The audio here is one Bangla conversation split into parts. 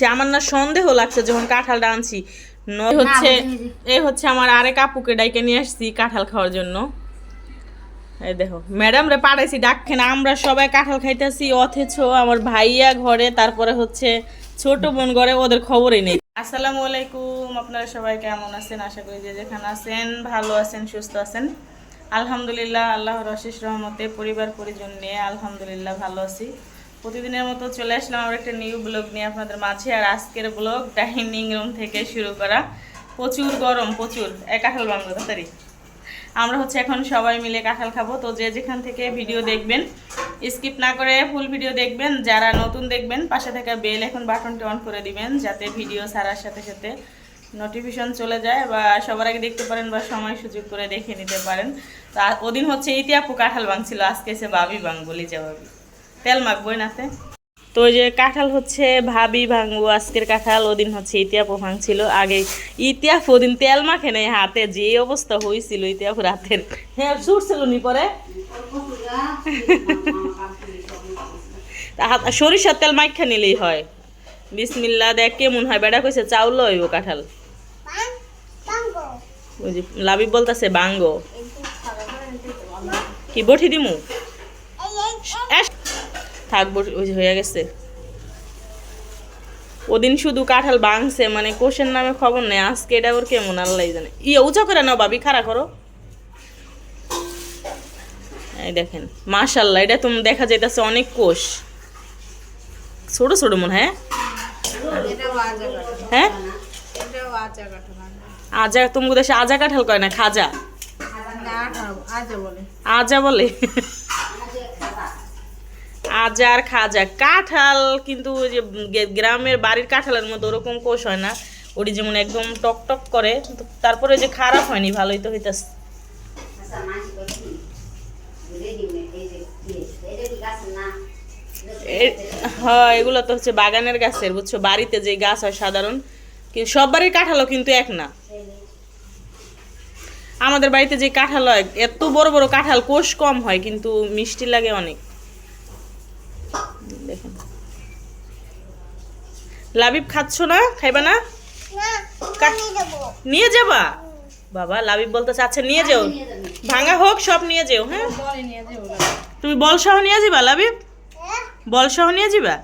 যে আমার না সন্দেহ লাগছে যখন কাঁঠালটা আনছি। হচ্ছে এই হচ্ছে আমার আরেক আপুকে ডাইকে নিয়ে আসছি কাঁঠাল খাওয়ার জন্য। এই দেখো ম্যাডাম রে পাঠাইছি ডাকছে না আমরা সবাই কাঁঠাল খাইতেছি অথচ আমার ভাইয়া ঘরে তারপরে হচ্ছে ছোট বোন ঘরে ওদের খবরই নেই। আসসালামু আলাইকুম আপনারা সবাই কেমন আছেন? আশা করি যে যেখানে আছেন ভালো আছেন সুস্থ আছেন। আলহামদুলিল্লাহ আল্লাহর অশেষ রহমতে পরিবার পরিজন নিয়ে আলহামদুলিল্লাহ ভালো আছি। প্রতিদিনের মতো চলে আসলাম আমার একটা নিউ ব্লগ নিয়ে আপনাদের মাঝে। আর আজকের ব্লগ ডাইনিং রুম থেকে শুরু করা। প্রচুর গরম, প্রচুর। এক কাঁঠাল বাংলো তাড়াতাড়ি। আমরা হচ্ছে এখন সবাই মিলে কাঁঠাল খাব। তো যে যেখান থেকে ভিডিও দেখবেন স্কিপ না করে ফুল ভিডিও দেখবেন। যারা নতুন দেখবেন, পাশে থাকা বেল এখন বাটনটি অন করে দিবেন, যাতে ভিডিও ছাড়ার সাথে সাথে নোটিফিকেশন চলে যায় বা সবার আগে দেখতে পারেন বা সময় সুযোগ করে দেখে নিতে পারেন। তা, ওদিন হচ্ছে ইতি আপু কাঁঠাল ভাঙছিল আজকে এসে বাবি ভাঙ বলি যা ভাবি তেল মাখবই নাতে তো। ওই যে কাঁঠাল হচ্ছে ভাবি ভাঙবো, আজকের কাঁঠাল, ওদিন হচ্ছে ইতিয়াপু ভাঙছিল। আগে ইতিয়াপু ওদিন তেল মাখে নাই হাতে, যে অবস্থা হয়েছিল ইতিয়াপুর হাতের হ্যাঁ ছুটছিল নি পরে। সরিষার তেল মাইখা নিলেই হয়। বিসমিল্লা দেখ কেমন হয়, বেড়া কইছে, চাউল হইব কাঁঠাল। ওই যে লাবিব বলতাছে, বাঙ্গো। কি বঠি দিমু? এস, থাক বটি- ওই হয়ে গেছে। ওদিন শুধু কাঁঠাল ভাঙছে মানে কোষের নামে খবর নেই। আজকে এটা ওর কেমন আল্লাহ জানে। ইয়ে উঁচা করে নাও বাবি খাড়া করো। এই দেখেন মাশাল্লাহ এটা তুমি দেখা যাইতেছে অনেক কোষ। ছোট ছোট মনে হয় হ্যাঁ? আজা তুমি দেশে আজা কাঁঠাল কয় না খাজা? আজা বলে? আজা আর খাজা কাঁঠাল কিন্তু ওই যে গ্রামের বাড়ির কাঁঠালের মতো ওরকম কোষ হয় না। ওটি যেমন একদম টক টক করে তারপরে যে খারাপ হয়নি ভালোই তো হইতাছে। এ- হ্যাঁ এগুলো তো হচ্ছে বাগানের গাছের বুঝছ? বাড়িতে যে গাছ হয় সাধারণ কিন্তু সব বাড়ির কাঁঠালও কিন্তু এক না। আমাদের বাড়িতে যে কাঁঠাল হয় এত বড় বড় কাঁঠাল কোষ কম হয় কিন্তু মিষ্টি লাগে অনেক। লাবিব খাচ্ছ না? খাইবা না? নিয়ে যাবা। বাবা লাবিব বলতেছে আচ্ছা নিয়ে যাও। ভাঙা হোক সব নিয়ে যাও হ্যাঁ? তুমি বল সহ নিয়ে যাবা লাবিব? বল সহ নিয়ে যাবা?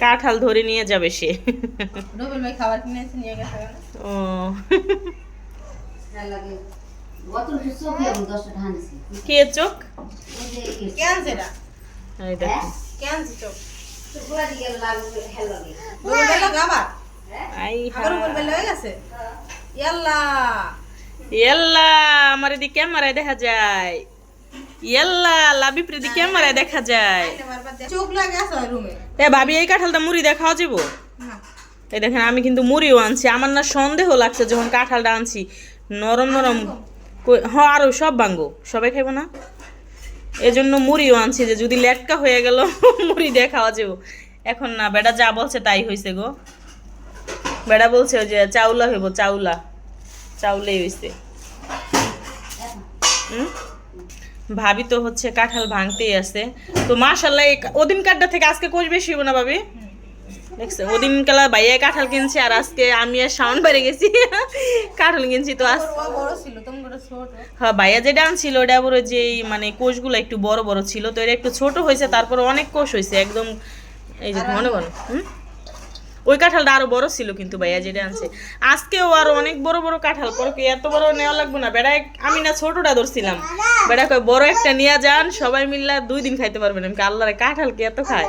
কাঁঠাল ধরে নিয়ে যাবে। সে। ও। কে চোখ? এই দেখো। আমার এদিকে ক্যামেরায় দেখা যায়। ক্যামেরায় দেখা এ ভাবি এই কাঁঠালটা মুড়ি দেখাও যাব এই দেখেন আমি কিন্তু মুড়িও আনছি। আমার না সন্দেহ লাগছে যখন কাঁঠালটা আনছি। নরম নরম কই- হ্যাঁ আরও সব ভাঙ্গো। সবাই খাইবো না? এই জন্য মুড়িও আনছি যে যদি লেটকা হয়ে গেল, মুড়ি দিয়ে খাওয়া যাব। এখন না, বেটা যা বলছে তাই হয়েছে গো। বেটা বলছে যে চাউলা হইব, চাউলা। চাউলেই হয়েছে? ভাবি তো হচ্ছে কাঁঠাল ভাঙতেই আছে। তো মাশাল্লাহ ওদিন কাঠটা থেকে আজকে কোচ বেশি হইব না ভাবি? দেখছে ওদিন কালা ভাইয়া কাঁঠাল কিনছি আর আজকে আমি আর সাউন্ড বেড়ে গেছি। কাঁঠাল কিনছি তো আজ। হ্যাঁ ভাইয়া যেটা আনছিল ওটা ওই যে মানে কোষগুলো একটু বড় বড় ছিল তো এটা একটু ছোট হয়েছে তারপর অনেক কোষ হয়েছে একদম এই যে মনে করো হুম? ওই কাঁঠালটা আরও বড় ছিল কিন্তু ভাইয়া যেটা আনছে আজকেও আরও অনেক বড় বড় কাঁঠাল পরে কি এত বড় নেওয়া লাগবে না? বেড়া আমি না ছোটটা ধরছিলাম। বেড়া কয় বড় একটা নিয়ে যান সবাই মিললে দুই দিন খাইতে পারবেন আমি আল্লাহরে কাঁঠাল কি এত খায়?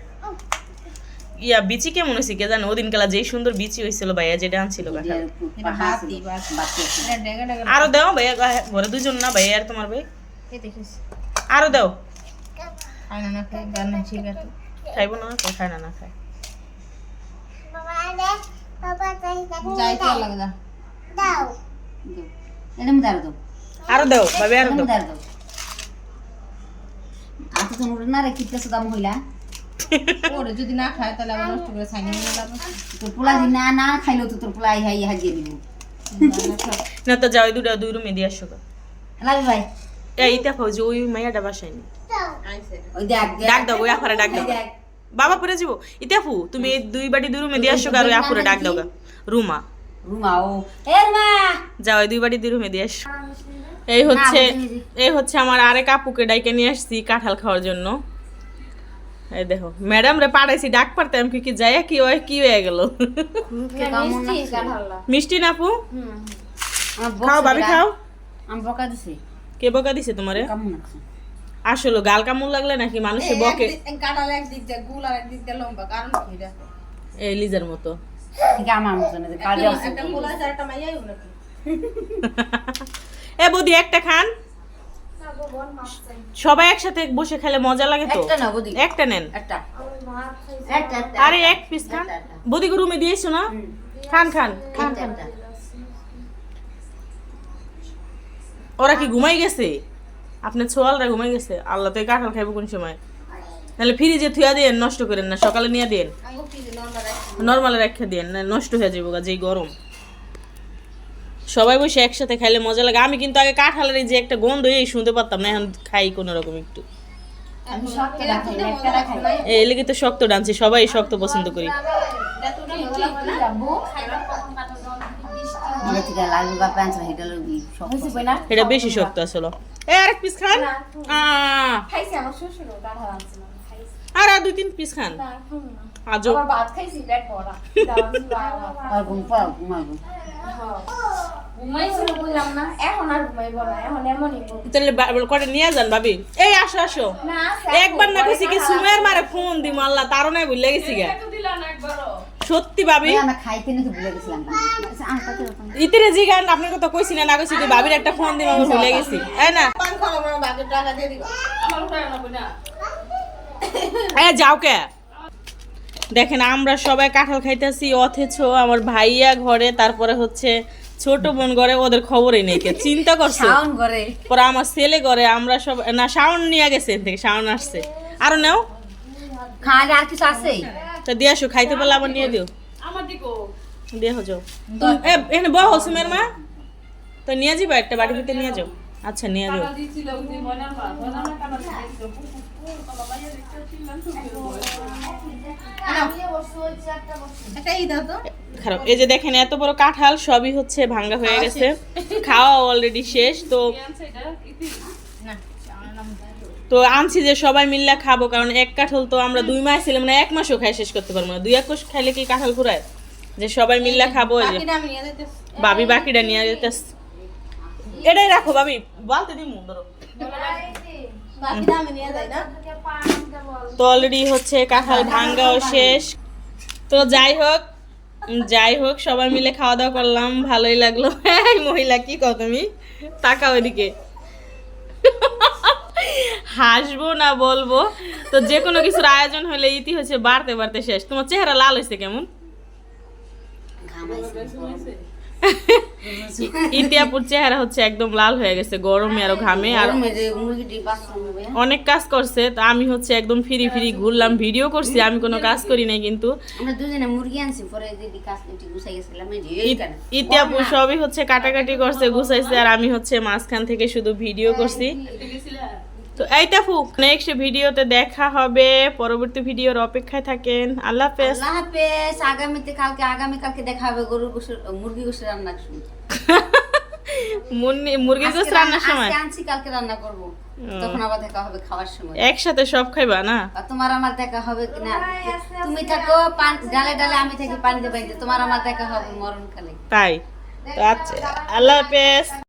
ইয়া বিচি কেমন হয়েছে কে জানো? ওদিন কালা যেই সুন্দর বিচি হয়েছিল ভাইয়া যেটা আনছিল আরও দাও ভাইয়া ঘরে দুজন না ভাইয়া আর তোমার ভাই? আরও দাও। খাইবো না তো খায় না না খায়। আরও দাও ভাবি আরও দাও। আতো তো না রে কিতে দাম হইলা। ওরে যদি না খায় তাহলে আবার নষ্ট করে ছাইনি নিয়ে লাভ তোর পোলা দি না না খাইলো তো তোর পোলা ইহা ইহা দিয়ে দিব। না তো যাও দুটা দুই রুমে দিয়ে আসো। ভাই। এই যে ওই মাইয়াটা বাসায় নি ডাক দাও ওই আফারে ডাক দাও। বাবা পরে যাব। ইতাফু তুমি এই দুই বাটি দুই রুমে দিয়ে আসো আর ওই আপুরে ডাক দাও রুমা। রুমা ও। এ রুমা। যাও দুই বাটি দুই রুমে দিয়ে আসো। এই হচ্ছে এই হচ্ছে আমার আরেক আপুকে ডাইকে নিয়ে আসছি কাঁঠাল খাওয়ার জন্য। এই দেখো ম্যাডাম রে পাড়াইছি ডাক পারতাম কি কি যায় কি হয় কি হয়ে গেল? কেমন মিষ্টি না? আপু? খাও ভাবি খাও। আমি বকা দিছি। কে বকা দিছে তোমারে? কেমন আসলে গাল কামড় লাগলে নাকি মানুষে বকে? কাঁঠাল একদিক দিয়ে গুল আর একদিক দিয়ে লম্বা কারণ কি এই লিজার মতো। কাজে একটা মাইয়াই নাকি? এ বৌদি একটা খান। সবাই একসাথে বসে খেলে মজা লাগে তো? একটা না বদি। একটা নেন। একটা। আরে এক পিস খান। বৌদি রুমে দিয়েছ না? খান খান। খান খান। ওরা কি ঘুমাই গেছে? আপনার ছোয়ালরা ঘুমাই গেছে? আল্লাহ তো এই কাঁঠাল খাইবো কোন সময়? তাহলে ফ্রিজে থুয়া দিয়ে নষ্ট করেন না। সকালে নিয়ে দেন। আমি কি যে নর্মাল নর্মালে রেখে দেন না নষ্ট হয়ে যাব গা, যেই গরম। সবাই বসে একসাথে খাইলে মজা লাগে। আমি কিন্তু আগে কাঁঠালের এই যে একটা গন্ধ এই শুনতে পারতাম না এখন খাই কোনো রকম একটু এই লেগে তো শক্ত ডান্সি সবাই শক্ত পছন্দ করি। এটা বেশি শক্ত আসলে। এ আরেক পিস খান। আর আর দুই তিন পিস খান। না আজও আবার ভাত খাইছি পেট ভরা আর ঘুম ঘুমাবো। ঘুমাইছিল না এখন আর ঘুমাইব না এখন এমনই তাহলে কটা নিয়ে যান ভাবি? এই আসো আসো। একবার না কইছি কি সুমের মারে ফোন দিম আল্লাহ তারও নাই ভুলে গেছি গা। সত্যি ভাবি? কীরকম ইতিরে জি গান আপনার কথা কইছি না না কইছি কি ভাবির একটা ফোন দিম আমি ভুলে গেছি। না। দিবা। এ যাও কে? দেখেন আমরা সবাই কাঁঠাল খাইতেছি অথেছ আমার ভাইয়া ঘরে তারপরে হচ্ছে ছোট বোন ঘরে ওদের খবরই নেই কে চিন্তা করছে? পরে আমার ছেলে ঘরে আমরা সব না শাওন নিয়ে গেছে থেকে শাওন আসছে। আরও নাও। খাওয়ালে আর কিছু আছে তা দিয়ে আসো খাইতে পারলে আবার নিয়ে দিও। দিয়ে হো যাও তুমি এ, এখানে বহ সুমের মা। তো নিয়ে যাবা একটা বাড়ি ভিতরে নিয়ে যাও। আচ্ছা নিয়ে যাও। খারাপ। এই যে দেখেন এত বড় কাঁঠাল সবই হচ্ছে ভাঙ্গা হয়ে গেছে। খাওয়া অলরেডি শেষ। তো তো আনছি যে সবাই মিল্লা খাব কারণ এক কাঁঠাল তো আমরা দুই মাস ছিলাম না এক মাসও খাই শেষ করতে পারব না। দুই এক খাইলে কি কাঁঠাল ঘুরায় যে সবাই মিল্লা খাব এই যে বাকিটা নিয়ে যাইতেছি বাবি বাকিটা নিয়ে যেতেস এটাই রাখো বাবি বলতে ধরো আমি নিয়ে যাই তো অলরেডি হচ্ছে কাঁঠাল ভাঙ্গাও শেষ। তো যাই হোক যাই হোক সবাই মিলে খাওয়া দাওয়া করলাম ভালোই লাগল। এই মহিলা কি কও তুমি? তাকাও এদিকে। হাসবো না বলব। তো যে কোনো কিছুর আয়োজন হলে ইতি হচ্ছে বাড়তে বাড়তে শেষ। তোমার চেহারা লাল হয়েছে কেমন? ইতিয়াপুর চেহারা হচ্ছে একদম লাল হয়ে গেছে গরমে আরও ঘামে আর অনেক কাজ করছে তো আমি হচ্ছে একদম ফিরি ফিরি ঘুরলাম ভিডিও করছি আমি কোনো কাজ করি নাই কিন্তু আমরা দুজনে মুরগি আনছি পরে দিদি কাজ কেটে গুছাই গেছিলাম এই যে এইখানে। ইতিয়াপু সবই হচ্ছে কাটাকাটি করছে গুছাইছে আর আমি হচ্ছে মাঝখান থেকে শুধু ভিডিও করছি। তো এই তাফু নেক্সট ভিডিওতে দেখা হবে। পরবর্তী ভিডিওর অপেক্ষায় থাকেন। আল্লাহ হাফেজ। আল্লাহ হাফেজ। আগামীতে কালকে আগামী কালকে দেখা হবে গরুর গোসের মুরগি গোসের রান্না মুন্নি মুরগির গোস রান্নার সময়? আজকে আনছি কালকে রান্না করব। তখন আবার দেখা হবে খাওয়ার সময়। একসাথে সব খাইবা না? আর তোমার আমার দেখা হবে না? তুমি থাকো পান- ডালে ডালে আমি থাকি পানিতে বাইতে তোমার আমার দেখা হবে মরণকালে। তাই। আচ্ছা আল্লাহ হাফেজ।